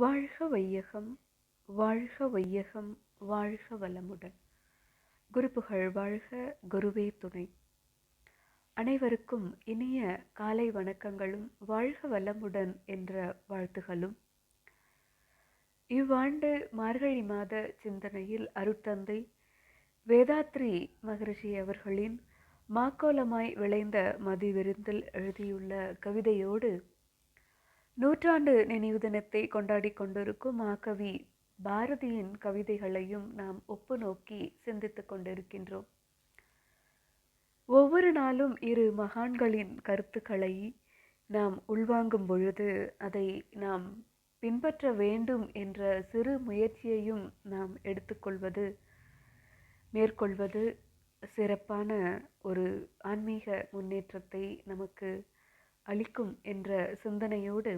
வாழ்க வையகம் வாழ்க வையகம் வாழ்க வளமுடன். குருப்புகழ் வாழ்க குருவே துணை. அனைவருக்கும் இனிய காலை வணக்கங்களும் வாழ்க வளமுடன் என்ற வாழ்த்துகளும். இவ்வாண்டு மார்கழி மாத சிந்தனையில் அருட்தந்தை வேதாத்ரி மகரிஷி அவர்களின் மாக்கோலமாய் விளைந்த மதிவிருந்தில் எழுதியுள்ள கவிதையோடு நூற்றாண்டு நினைவு தினத்தை கொண்டாடி கொண்டிருக்கும் மாகவி பாரதியின் கவிதைகளையும் நாம் ஒப்பு நோக்கி சிந்தித்து கொண்டிருக்கின்றோம். ஒவ்வொரு நாளும் இரு மகான்களின் கருத்துக்களை நாம் உள்வாங்கும் பொழுது அதை நாம் பின்பற்ற வேண்டும் என்ற சிறு முயற்சியையும் நாம் எடுத்துக்கொள்வது மேற்கொள்வது சிறப்பான ஒரு ஆன்மீக முன்னேற்றத்தை நமக்கு அளிக்கும் என்ற சிந்தனையோடு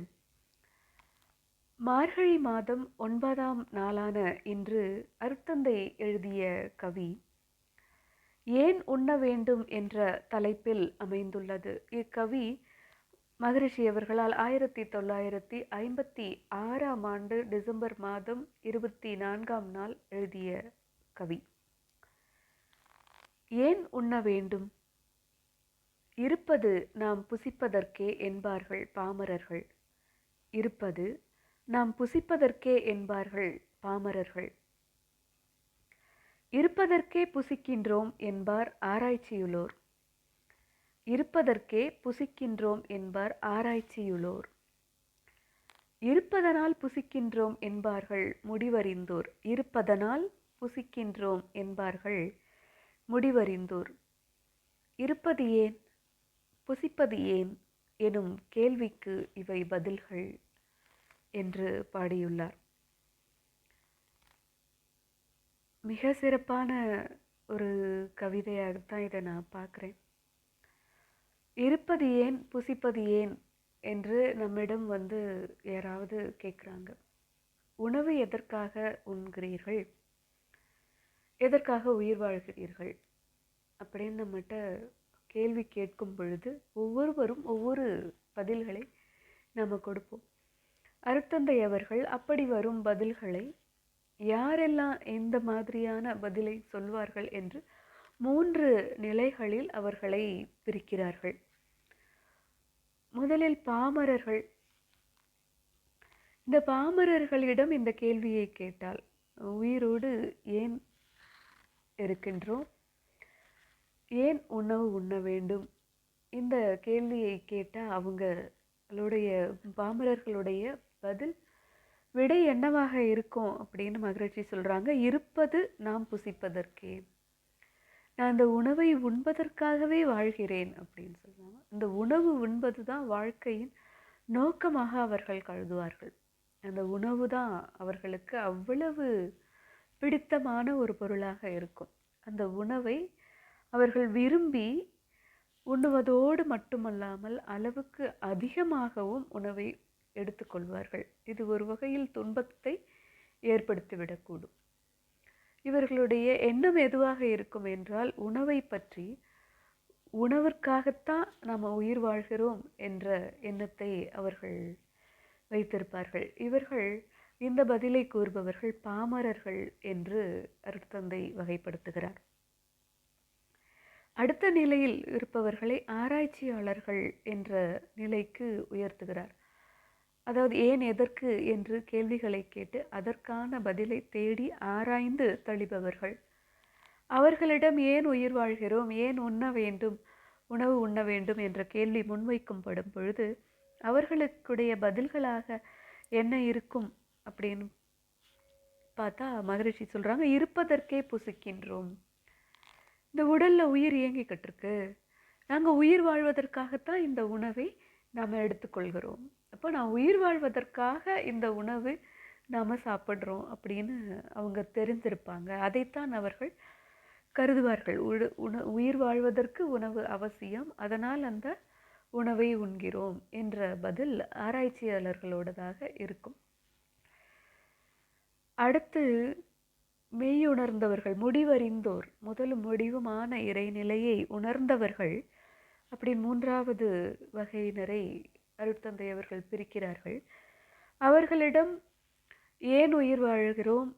மார்கழி மாதம் ஒன்பதாம் நாளான இன்று அருத்தந்தை எழுதிய கவி ஏன் உண்ண வேண்டும் என்ற தலைப்பில் அமைந்துள்ளது. இக்கவி மகரிஷி அவர்களால் ஆயிரத்தி தொள்ளாயிரத்தி ஐம்பத்தி ஆறாம் ஆண்டு டிசம்பர் மாதம் இருபத்தி நான்காம் நாள் எழுதிய கவி ஏன் உண்ண வேண்டும்? இருப்பது நாம் புசிப்பதற்கே என்பார்கள் பாமரர்கள். இருப்பது நாம் புசிப்பதற்கே என்பார்கள் பாமரர்கள். இருப்பதற்கே புசிக்கின்றோம் என்பார் ஆராய்ச்சியுளோர். இருப்பதற்கே புசிக்கின்றோம் என்பார் ஆராய்ச்சியுளோர். இருப்பதனால் புசிக்கின்றோம் என்பார்கள் முடிவறிந்தோர். இருப்பதனால் புசிக்கின்றோம் என்பார்கள் முடிவறிந்தோர். இருப்பது ஏன்? புசிப்பது ஏன்? எனும் கேள்விக்கு இவை பதில்கள் என்று பாடியுள்ளார். மிக சிறப்பான ஒரு கவிதையாகத்தான் இதை நான் பார்க்குறேன். இருப்பது ஏன் புசிப்பது ஏன்? என்று நம்மிடம் வந்து யாராவது கேட்குறாங்க. உணவு எதற்காக உண்கிறீர்கள்? எதற்காக உயிர் வாழ்கிறீர்கள்? அப்படின்னு நம்மகிட்ட கேள்வி கேட்கும் பொழுது ஒவ்வொருவரும் ஒவ்வொரு பதில்களை நம்ம கொடுப்போம். அருத்தந்தை அவர்கள் அப்படி வரும் பதில்களை யாரெல்லாம் எந்த மாதிரியான பதிலை சொல்வார்கள் என்று மூன்று நிலைகளில் அவர்களை பிரிக்கிறார்கள். முதலில் பாமரர்கள். இந்த பாமரர்களிடம் இந்த கேள்வியை கேட்டால் உயிரோடு ஏன் இருக்கின்றோம்? ஏன் உணவு உண்ண வேண்டும்? இந்த கேள்வியை கேட்டால் அவங்களுடைய பாமரர்களுடைய பதில் விடை என்னவாக இருக்கும்? அப்படின்னு மகிழ்ச்சி சொல்கிறாங்க இருப்பது நாம் புசிப்பதற்கே. நான் இந்த உணவை உண்பதற்காகவே வாழ்கிறேன் அப்படின்னு சொல்லுவாங்க இந்த உணவு உண்பது தான் வாழ்க்கையின் நோக்கமாக அவர்கள் கருதுவார்கள். அந்த உணவு தான் அவர்களுக்கு அவ்வளவு பிடித்தமான ஒரு பொருளாக இருக்கும். அந்த உணவை அவர்கள் விரும்பி உண்ணுவதோடு மட்டுமல்லாமல் அளவுக்கு அதிகமாகவும் உணவை எடுத்துக்கொள்வார்கள். இது ஒரு வகையில் துன்பத்தை ஏற்படுத்திவிடக்கூடும். இவர்களுடைய எண்ணம் எதுவாக இருக்கும் என்றால் உணவை பற்றி உணவிற்காகத்தான் நாம் உயிர் வாழ்கிறோம் என்ற எண்ணத்தை அவர்கள் வைத்திருப்பார்கள். இவர்கள் இந்த பதிலை கூறுபவர்கள் பாமரர்கள் என்று அருட்தந்தை வகைப்படுத்துகிறார். அடுத்த நிலையில் இருப்பவர்களை ஆராய்ச்சியாளர்கள் என்ற நிலைக்கு உயர்த்துகிறார். அதாவது ஏன் எதற்கு என்று கேள்விகளை கேட்டு அதற்கான பதிலை தேடி ஆராய்ந்து தளிபவர்கள் அவர்களிடம் ஏன் உயிர் வாழ்கிறோம்? ஏன் உண்ண வேண்டும்? உணவு உண்ண வேண்டும் என்ற கேள்வி முன்வைக்கும்படும் பொழுது அவர்களுக்குடைய பதில்களாக என்ன இருக்கும் அப்படின்னு பார்த்தா மகரிஷி சொல்கிறாங்க இருப்பதற்கே புசிக்கின்றோம். இந்த உடலில் உயிர் இயங்கிக்கிட்டு இருக்கு நாங்கள் உயிர் வாழ்வதற்காகத்தான் இந்த உணவை நாம் எடுத்துக்கொள்கிறோம். அப்போ நான் உயிர் வாழ்வதற்காக இந்த உணவு நாம் சாப்பிட்றோம் அப்படின்னு அவங்க தெரிஞ்சிருப்பாங்க. அதைத்தான் அவர்கள் கருதுவார்கள். உடு உண உயிர் வாழ்வதற்கு உணவு அவசியம். அதனால் அந்த உணவை உண்கிறோம் என்ற பதில் ஆராய்ச்சியாளர்களோடதாக இருக்கும். அடுத்து மெய்யுணர்ந்தவர்கள் முடிவறிந்தோர் முதலும் முடிவுமான இறைநிலையை உணர்ந்தவர்கள். அப்படி மூன்றாவது வகையினரை அருட்தந்தை அவர்கள் பிரிக்கிறார்கள். அவர்களிடம் ஏன் உயிர் வாழ்கிறோம்?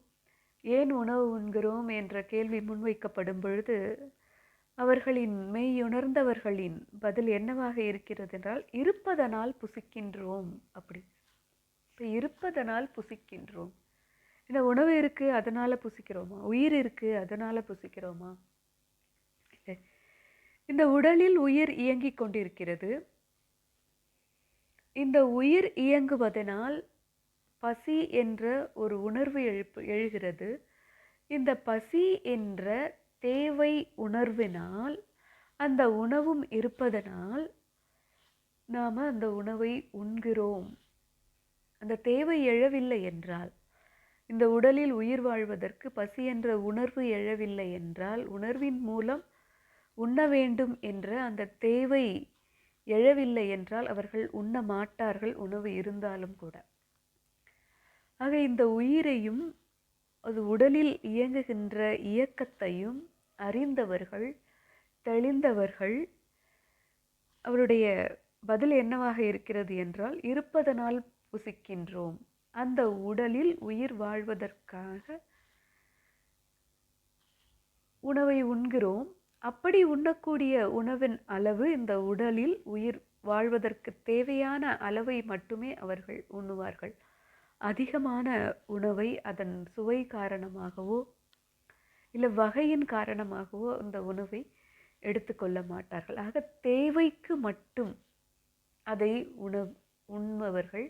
ஏன் உணவு உண்கிறோம்? என்ற கேள்வி முன்வைக்கப்படும் பொழுது அவர்களின் மெய்யுணர்ந்தவர்களின் பதில் என்னவாக இருக்கிறது என்றால் இருப்பதனால் புசிக்கின்றோம் அப்படி. இப்போ இருப்பதனால் புசிக்கின்றோம். இந்த உணவு இருக்குது அதனால் புசிக்கிறோமா? உயிர் இருக்குது அதனால் புசிக்கிறோமா? இல்லை. இந்த உடலில் உயிர் இயங்கிக் கொண்டிருக்கிறது. இந்த உயிர் இயங்குவதனால் பசி என்ற ஒரு உணர்வு எழுப்பு எழுகிறது. இந்த பசி என்ற தேவை உணர்வினால் அந்த உணவும் இருப்பதனால் நாம் அந்த உணவை உண்கிறோம். அந்த தேவை எழவில்லை என்றால். இந்த உடலில் உயிர் வாழ்வதற்கு பசி என்ற உணர்வு எழவில்லை என்றால் உணர்வின் மூலம் உண்ண வேண்டும் என்ற அந்த தேவை எழவில்லை என்றால் அவர்கள் உண்ண மாட்டார்கள் உணவு இருந்தாலும் கூட. ஆக இந்த உயிரையும் அது உடலில் இயங்குகின்ற இயக்கத்தையும் அறிந்தவர்கள் தெளிந்தவர்கள் அவருடைய பதில் என்னவாக இருக்கிறது என்றால் இருப்பதனால் புசிக்கின்றோம். அந்த உடலில் உயிர் வாழ்வதற்காக உணவை உண்கிறோம். அப்படி உண்ணக்கூடிய உணவின் அளவு இந்த உடலில் உயிர் வாழ்வதற்கு தேவையான அளவை மட்டுமே அவர்கள் உண்ணுவார்கள். அதிகமான உணவை அதன் சுவை காரணமாகவோ இல்லை வகையின் காரணமாகவோ அந்த உணவை எடுத்துக்கொள்ள மாட்டார்கள். ஆக தேவைக்கு மட்டும் அதை உண உண்பவர்கள்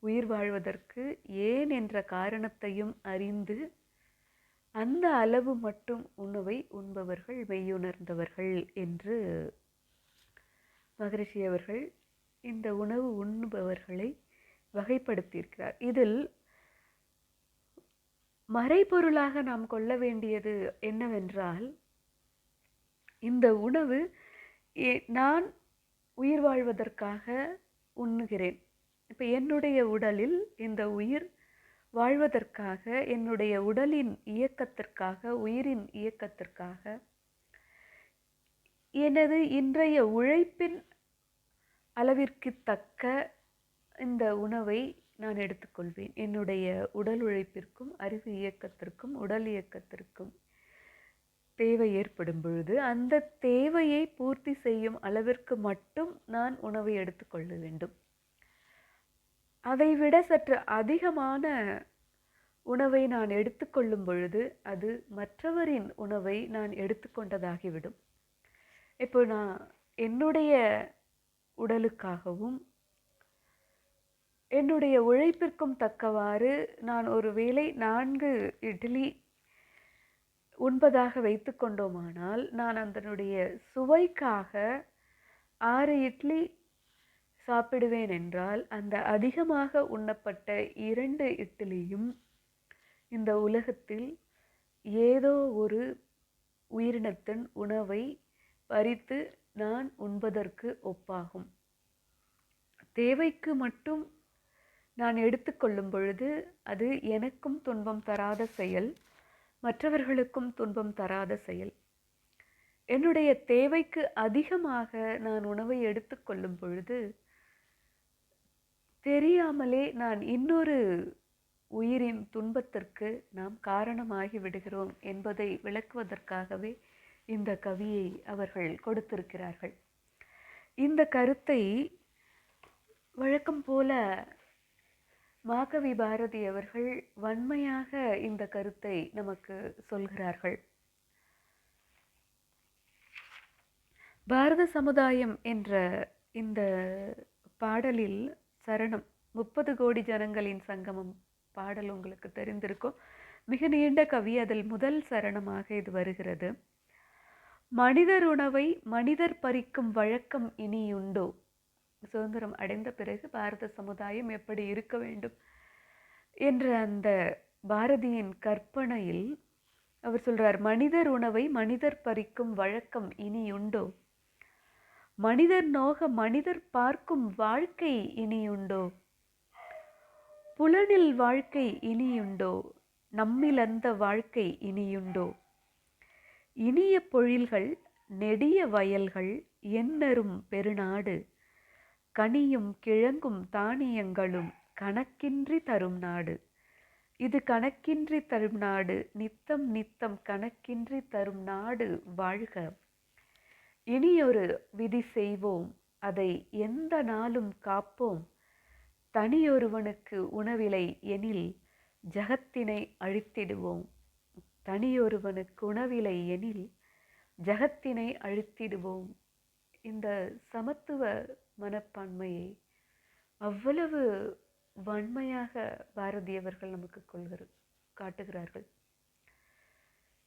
உயிர் வாழ்வதற்கு ஏன் என்ற காரணத்தையும் அறிந்து அந்த அளவு மட்டும் உணவை உண்பவர்கள் மெய்யுணர்ந்தவர்கள் என்று மகரிஷி அவர்கள் இந்த உணவு உண்பவர்களை வகைப்படுத்தியிருக்கிறார். இதில் மறைபொருளாக நாம் கொள்ள வேண்டியது என்னவென்றால் இந்த உணவு ஏ- நான் உயிர் வாழ்வதற்காக உண்ணுகிறேன். இப்போ என்னுடைய உடலில் இந்த உயிர் வாழ்வதற்காக என்னுடைய உடலின் இயக்கத்திற்காக உயிரின் இயக்கத்திற்காக எனது இன்றைய உழைப்பின் அளவிற்கு தக்க இந்த உணவை நான் எடுத்துக்கொள்வேன். என்னுடைய உடல் உழைப்பிற்கும் அறிவு இயக்கத்திற்கும் உடல் இயக்கத்திற்கும் தேவை ஏற்படும் பொழுது அந்த தேவையை பூர்த்தி செய்யும் அளவிற்கு மட்டும் நான் உணவை எடுத்துக்கொள்ள வேண்டும். அதைவிட சற்று அதிகமான உணவை நான் எடுத்துக்கொள்ளும் பொழுது அது மற்றவரின் உணவை நான் எடுத்துக்கொண்டதாகிவிடும் இப்போ நான் என்னுடைய உடலுக்காகவும் என்னுடைய உழைப்பிற்கும் தக்கவாறு நான் ஒரு வேளை நான்கு இட்லி உண்பதாக வைத்து கொண்டோமானால் நான் அதனுடைய சுவைக்காக ஆறு இட்லி சாப்பிடுவேன் என்றால் அந்த அதிகமாக உண்ணப்பட்ட இரண்டு இட்லியும் இந்த உலகத்தில் ஏதோ ஒரு உயிரினத்தின் உணவை பறித்து நான் உண்பதற்கு ஒப்பாகும். தேவைக்கு மட்டும் நான் எடுத்துக்கொள்ளும் பொழுது அது எனக்கும் துன்பம் தராத செயல் மற்றவர்களுக்கும் துன்பம் தராத செயல். என்னுடைய தேவைக்கு அதிகமாக நான் உணவை எடுத்துக்கொள்ளும் பொழுது தெரியாமலே நான் இன்னொரு உயிரின் துன்பத்திற்கு நாம் காரணமாகி விடுகிறோம் என்பதை விளக்குவதற்காகவே இந்த கவியை அவர்கள் கொடுத்திருக்கிறார்கள். இந்த கருத்தை வழக்கம் போல மாகவி பாரதி அவர்கள் வன்மையாக இந்த கருத்தை நமக்கு சொல்கிறார்கள். பாரத சமுதாயம் என்ற இந்த பாடலில் சரணம். முப்பது கோடி ஜனங்களின் சங்கமம். பாடல் உங்களுக்கு தெரிந்திருக்கும். மிக நீண்ட கவி அதில் முதல் சரணமாக இது வருகிறது. மனிதர் உணவை மனிதர் பறிக்கும் வழக்கம் இனியுண்டோ? சுதந்திரம் அடைந்த பிறகு பாரத சமுதாயம் எப்படி இருக்க வேண்டும் என்ற அந்த பாரதியின் கற்பனையில் அவர் சொல்றார் மனிதர் உணவை மனிதர் பறிக்கும் வழக்கம் இனியுண்டோ? மனிதர் நோக மனிதர் பார்க்கும் வாழ்க்கை இனியுண்டோ? புலனில் வாழ்க்கை இனியுண்டோ? நம்மில் அந்த வாழ்க்கை இனியுண்டோ? இனிய பொழில்கள் நெடிய வயல்கள் என்னரும் பெருநாடு கனியும் கிழங்கும் தானியங்களும் கணக்கின்றி தரும் நாடு. இது கணக்கின்றி தரும் நாடு நித்தம் நித்தம் கணக்கின்றி தரும் நாடு வாழ்க. இனியொரு விதி செய்வோம். அதை எந்த நாளும் காப்போம். தனியொருவனுக்கு உணவில்லை எனில் ஜகத்தினை அழித்திடுவோம். தனியொருவனுக்கு உணவில்லை எனில் ஜகத்தினை அழித்திடுவோம். இந்த சமத்துவ மனப்பான்மையை அவ்வளவு வன்மையாக பாரதியவர்கள் நமக்கு கொள்கிற காட்டுகிறார்கள்.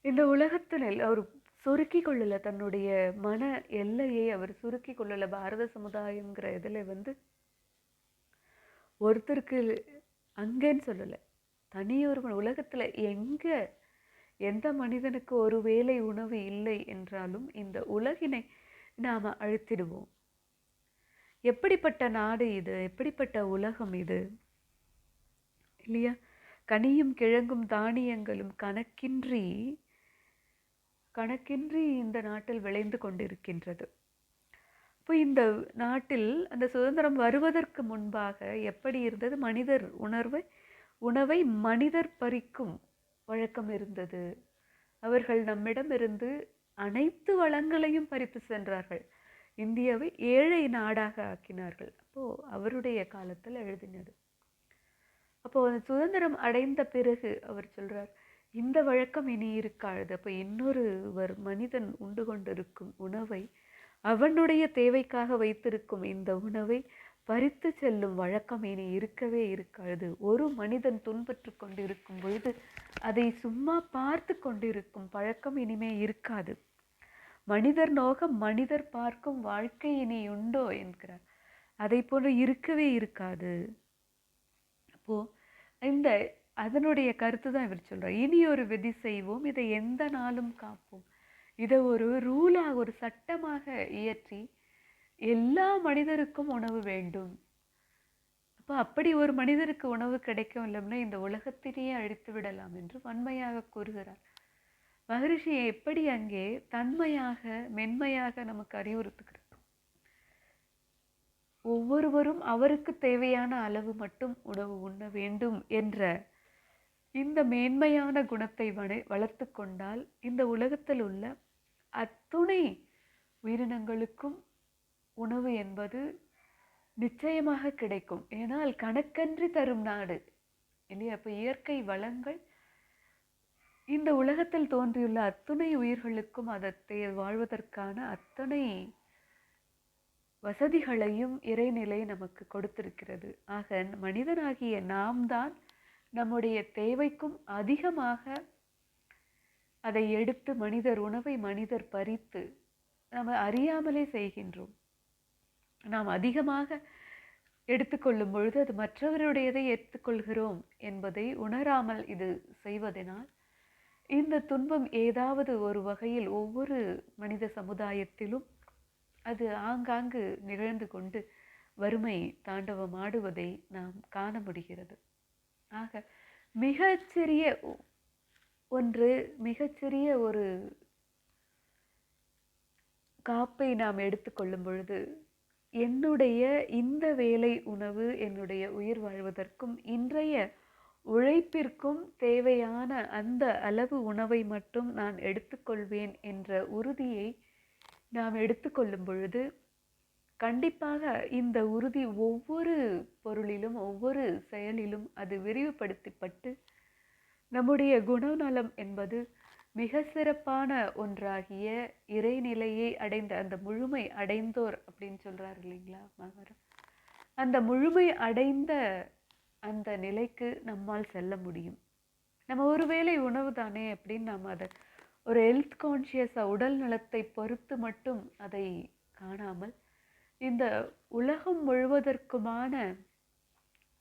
இந்த உலகத்தில் அவர் சுருக்கி கொள்ளல தன்னுடைய மன எல்லையை அவர் சுருக்கி கொள்ளலை பாரத சமுதாயங்கிற இதில் வந்து ஒருத்தருக்கு அங்கேன்னு சொல்லலை. தனியொருவன் உலகத்தில் எங்கே எந்த மனிதனுக்கு ஒரு வேளை உணவு இல்லை என்றாலும் இந்த உலகினை நாம் அழுத்திடுவோம். எப்படிப்பட்ட நாடு இது? எப்படிப்பட்ட உலகம் இது? இல்லையா? கனியும் கிழங்கும் தானியங்களும் கணக்கின்றி கணக்கின்றி இந்த நாட்டில் விளைந்து கொண்டிருக்கின்றது. இப்போ இந்த நாட்டில் அந்த சுதந்திரம் வருவதற்கு முன்பாக எப்படி இருந்தது? மனிதர் உணர்வை உணவை மனிதர் பறிக்கும் வழக்கம் இருந்தது. அவர்கள் நம்மிடமிருந்து அனைத்து வளங்களையும் பறித்து சென்றார்கள். இந்தியாவை ஏழை நாடாக ஆக்கினார்கள். அப்போது அவருடைய காலத்தில் எழுதினது. அப்போது அந்த சுதந்திரம் அடைந்த பிறகு அவர் சொல்கிறார் இந்த வழக்கம் இனி இருக்காது. அப்போ இன்னொருவர் மனிதன் உண்டு கொண்டிருக்கும் உணவை அவனுடைய தேவைக்காக வைத்திருக்கும் இந்த உணவை பறித்து செல்லும் வழக்கம் இனி இருக்கவே இருக்காது. ஒரு மனிதன் துன்பற்று கொண்டிருக்கும் பொழுது அதை சும்மா பார்த்து கொண்டிருக்கும் பழக்கம் இனிமே இருக்காது. மனிதர் நோகம் மனிதர் பார்க்கும் வாழ்க்கை இனி உண்டோ என்கிறார். அதை போன்று இருக்கவே இருக்காது. அப்போது இந்த அதனுடைய கருத்து தான் இவர் சொல்கிறார் இனி ஒரு விதி செய்வோம் இதை எந்த நாளும் காப்போம். இதை ஒரு ரூலாக ஒரு சட்டமாக இயற்றி எல்லா மனிதருக்கும் உணவு வேண்டும். அப்போ அப்படி ஒரு மனிதருக்கு உணவு கிடைக்கும் இல்லைன்னா இந்த உலகத்திலேயே அழித்து விடலாம் என்று வன்மையாக கூறுகிறார். மகரிஷி எப்படி அங்கே தன்மையாக மென்மையாக நமக்கு அறிவுறுத்துக்கிறது ஒவ்வொருவரும் அவருக்கு தேவையான அளவு மட்டும் உணவு உண்ண வேண்டும் என்ற இந்த மேன்மையான குணத்தை வள வளர்த்து கொண்டால் இந்த உலகத்தில் உள்ள அத்துணை உயிரினங்களுக்கும் உணவு என்பது நிச்சயமாக கிடைக்கும். ஏனால் கணக்கன்றி தரும் நாடு. இல்லையா? அப்போ இயற்கை வளங்கள் இந்த உலகத்தில் தோன்றியுள்ள அத்துணை உயிர்களுக்கும் அதை வாழ்வதற்கான அத்தனை வசதிகளையும் இறைநிலை நமக்கு கொடுத்திருக்கிறது. ஆக மனிதனாகிய நாம் தான் நம்முடைய தேவைக்கும் அதிகமாக அதை எடுத்து மனிதர் உணவை மனிதர் பறித்து நம்ம அறியாமலே செய்கின்றோம். நாம் அதிகமாக எடுத்துக்கொள்ளும் பொழுது அது மற்றவருடையதை எடுத்துக்கொள்கிறோம் என்பதை உணராமல் இது செய்வதனால் இந்த துன்பம் ஏதாவது ஒரு வகையில் ஒவ்வொரு மனித சமுதாயத்திலும் அது ஆங்காங்கு நிகழ்ந்து கொண்டு வறுமை தாண்டவமாடுவதை நாம் காண முடிகிறது. ஆக மிகச்சிறிய ஒன்று மிகச்சிறிய ஒரு காப்பை நாம் எடுத்துக்கொள்ளும் பொழுது என்னுடைய இந்த வேலை உணவு என்னுடைய உயிர் வாழ்வதற்கும் இன்றைய உழைப்பிற்கும் தேவையான அந்த அளவு உணவை மட்டும் நான் எடுத்துக்கொள்வேன் என்ற உறுதியை நாம் எடுத்துக்கொள்ளும் பொழுது கண்டிப்பாக இந்த உறுதி ஒவ்வொரு பொருளிலும் ஒவ்வொரு செயலிலும் அது விரிவுபடுத்தப்பட்டு நம்முடைய குணநலம் என்பது மிக சிறப்பான ஒன்றாகிய இறைநிலையை அடைந்த அந்த முழுமை அடைந்தோர் அப்படின்னு சொல்கிறார் இல்லைங்களா மகரம் அந்த முழுமை அடைந்த அந்த நிலைக்கு நம்மால் செல்ல முடியும். நம்ம ஒருவேளை உணவு தானே அப்படின்னு நாம் அதை ஒரு ஹெல்த் கான்ஷியஸாக உடல் நலத்தை பொறுத்து மட்டும் அதை காணாமல் இந்த உலகம் முழுவதற்குமான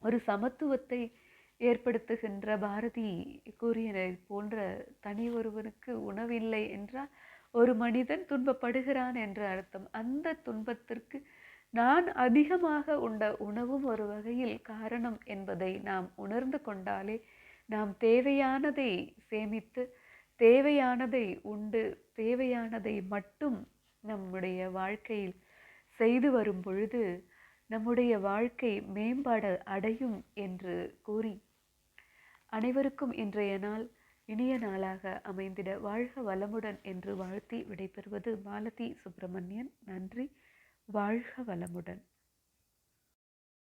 ஒரு சமத்துவத்தை ஏற்படுத்துகின்ற பாரதி கூறியனை போன்ற தனி ஒருவனுக்கு உணவில்லை என்றால் ஒரு மனிதன் துன்பப்படுகிறான் என்ற அர்த்தம். அந்த துன்பத்திற்கு நான் அதிகமாக உண்ட உணவும் ஒரு வகையில் காரணம் என்பதை நாம் உணர்ந்து கொண்டாலே நாம் தேவையானதை சேமித்து தேவையானதை உண்டு தேவையானதை மட்டும் நம்முடைய வாழ்க்கையில் செய்து வரும் பொழுது நம்முடைய வாழ்க்கை மேம்பாடு அடையும் என்று கூறி அனைவருக்கும் இன்றைய நாள் இனிய நாளாக அமைந்திட வாழ்க வளமுடன் என்று வாழ்த்தி விடைபெறுவது மாலதி சுப்பிரமணியன். நன்றி. வாழ்க வளமுடன்.